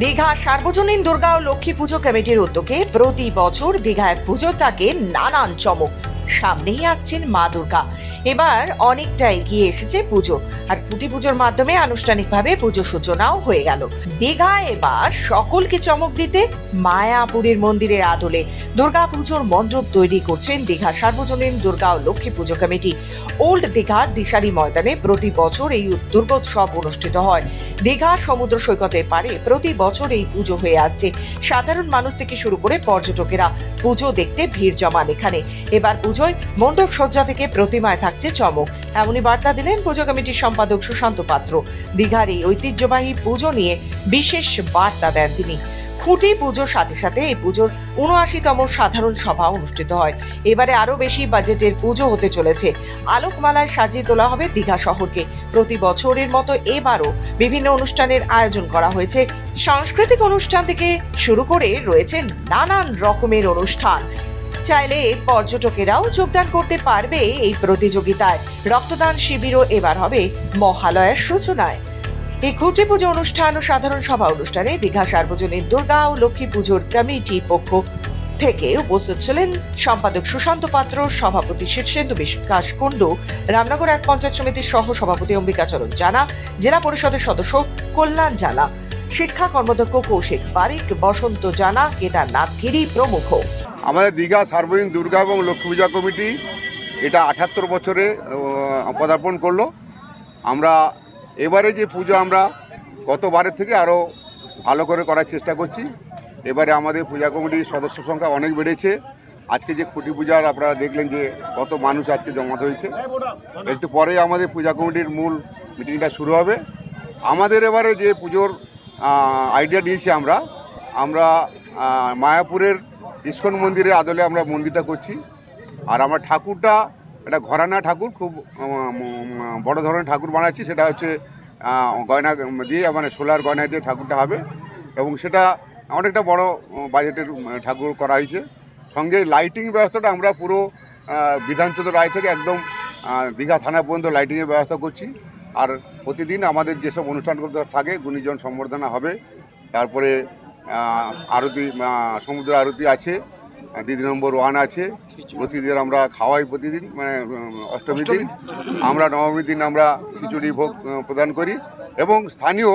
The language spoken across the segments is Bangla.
দীঘা সার্বজনীন দুর্গা ও লক্ষ্মী পুজো কমিটির উদ্যোগে প্রতি বছর দীঘায় পুজো থাকে নানান চমক। সামনেই আসছেন মা দুর্গা। এবার অনেকটা এগিয়ে এসেছে পুজো। আর খুঁটি পুজোর মাধ্যমে আনুষ্ঠানিকভাবে পুজো সূচনাও হয়ে গেল। দীঘা এবার সকলকে চমক দিতে মায়াপুরীর মন্দিরের আদলে দুর্গা পুজোর মণ্ডপ তৈরি করছেন দীঘা সার্বজনীন দুর্গা ও লক্ষ্মী পুজো কমিটি। ওল্ড দীঘার দিশারি ময়দানে প্রতি বছর এই দুর্গোৎসব অনুষ্ঠিত হয়। দীঘা সমুদ্র সৈকতের পারে প্রতি বছর এই পুজো হয়ে আসছে। সাধারণ মানুষ থেকে শুরু করে পর্যটকেরা পুজো দেখতে ভিড় জমান এখানে। এবার পুজোয় মণ্ডপ সজ্জা থেকে প্রতিমায় থাকছে চমক। এমনই বার্তা দিলেন পুজো কমিটির সম্পাদক সুশান্ত পাত্র। দীঘার এই ঐতিহ্যবাহী পুজো নিয়ে বিশেষ বার্তা দেন তিনি। খুঁটি পুজোর সাথে সাথে এই পুজোর উনআশিতম সাধারণ সভা অনুষ্ঠিত হয়। এবারে আরও বেশি বাজেটের পুজো হতে চলেছে। আলোকমালায় সাজিয়ে তোলা হবে দীঘা শহরকে। প্রতি বছরের মতো এবারও বিভিন্ন অনুষ্ঠানের আয়োজন করা হয়েছে। সাংস্কৃতিক অনুষ্ঠান থেকে শুরু করে রয়েছে নানান রকমের অনুষ্ঠান। চাইলে পর্যটকেরাও যোগদান করতে পারবে এই প্রতিযোগিতায়। রক্তদান শিবিরও এবার হবে মহালয়ার সূচনায়। এই খুঁটি পুজো অনুষ্ঠান ও সাধারণ সভা অনুষ্ঠানে দীঘা সার্বজনীন দুর্গা ও লক্ষ্মী পুজোর কমিটির পক্ষ থেকে উপস্থিত ছিলেন সম্পাদক সুশান্ত পাত্র, সভাপতি শীর্ষেন্দু বিকাশ কুণ্ডু, রামনগর এক পঞ্চায়েত সমিতির সহ সভাপতি অম্বিকাচরণ জানা, জেলা পরিষদের সদস্য কল্যাণ জানা, শিক্ষা কর্মদক্ষ কৌশিক বারিক বসন্ত জানা, কেদারনাথ গিরি প্রমুখ। আমাদের দীঘা, সার্বজনীন দুর্গা এবং লক্ষ্মী পূজা কমিটি এটা আঠাত্তর বছরে পদার্পণ করল। আমরা এবারে যে পুজো আমরা গতবারের থেকে আরও ভালো করে করার চেষ্টা করছি। এবারে আমাদের পূজা কমিটির সদস্য সংখ্যা অনেক বেড়েছে। আজকে যে খুঁটি পূজার আপনারা দেখলেন যে কত মানুষ আজকে জমাত হয়েছে। একটু পরে আমাদের পূজা কমিটির মূল মিটিংটা শুরু হবে। আমাদের এবারে যে পুজোর আইডিয়া দিয়েছি আমরা আমরা মায়াপুরের ইস্কন মন্দিরের আদলে আমরা মন্দিরটা করছি। আর আমার ঠাকুরটা একটা ঘরানা ঠাকুর, খুব বড় ধরনের ঠাকুর বানাচ্ছি। সেটা হচ্ছে গয়না দিয়ে মানে সোলার গয়না দিয়ে ঠাকুরটা হবে। এবং সেটা অনেকটা বড় বাজেটের ঠাকুর করা হয়েছে। সঙ্গে লাইটিং ব্যবস্থাটা আমরা পুরো বিধানচন্দ্র রায় থেকে একদম দীঘা থানা পর্যন্ত লাইটিংয়ের ব্যবস্থা করছি। আর প্রতিদিন আমাদের যেসব অনুষ্ঠানগুলো থাকে, গুণীজন সম্বর্ধনা হবে। তারপরে আরতি সমুদ্র আরতি আছে দিদি নম্বর ওয়ান আছে। প্রতিদিন আমরা খাওয়াই প্রতিদিন মানে উম, অষ্টমী দিন। আমরা নবমীর দিন আমরা খিচুড়ি ভোগ প্রদান করি এবং স্থানীয়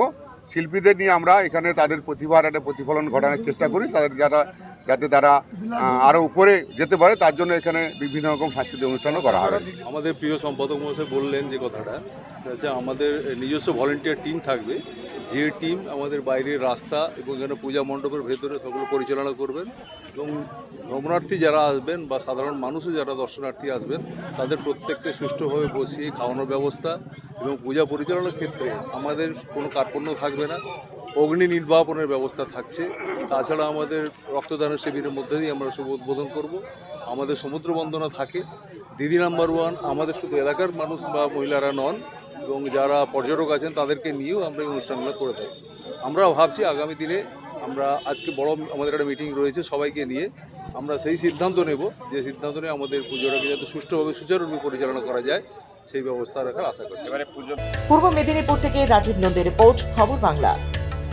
শিল্পীদের নিয়ে আমরা এখানে তাদের প্রতিভার একটা প্রতিফলন ঘটানোর চেষ্টা করি। তাদের যারা যাতে তারা আরও উপরে যেতে পারে তার জন্য এখানে বিভিন্ন রকম সাংস্কৃতিক অনুষ্ঠানও করা হবে আমাদের প্রিয় সম্পাদক মহাশয় বললেন যে কথাটা হচ্ছে আমাদের নিজস্ব ভলেন্টিয়ার টিম থাকবে। যে টিম আমাদের বাইরের রাস্তা এবং এখানে পূজা মণ্ডপের ভেতরে সেগুলো পরিচালনা করবেন এবং ভ্রমণার্থী যারা আসবেন বা সাধারণ মানুষও যারা দর্শনার্থী আসবেন, তাদের প্রত্যেককে সুষ্ঠুভাবে বসিয়ে খাওয়ানোর ব্যবস্থা এবং পূজা পরিচালনার ক্ষেত্রে আমাদের কোনো কার্পণ্য থাকবে না, অগ্নি নির্বাপনের ব্যবস্থা থাকছে। তাছাড়া আমাদের রক্তদানের শিবিরের মধ্যে দিয়ে আমরা শুভ উদ্বোধন করব। আমাদের সমুদ্র বন্দনা থাকে, দিদি নাম্বার ওয়ান, আমাদের শুধু এলাকার মানুষ বা মহিলারা নন এবং যারা পর্যটক আছেন, তাদেরকে নিয়েও আমরা এই অনুষ্ঠানগুলো করে থাকি। আমরা ভাবছি আগামী দিনে আমরা আজকে বড় আমাদের একটা মিটিং রয়েছে সবাইকে নিয়ে। আমরা সেই সিদ্ধান্ত নেব যে সিদ্ধান্ত নিয়ে আমাদের পুজোটাকে যাতে সুষ্ঠুভাবে সুচারুরূপে পরিচালনা করা যায়, সেই ব্যবস্থা রাখার আশা করছি। পূর্ব মেদিনীপুর থেকে রাজীব নন্দের রিপোর্ট, খবর বাংলা।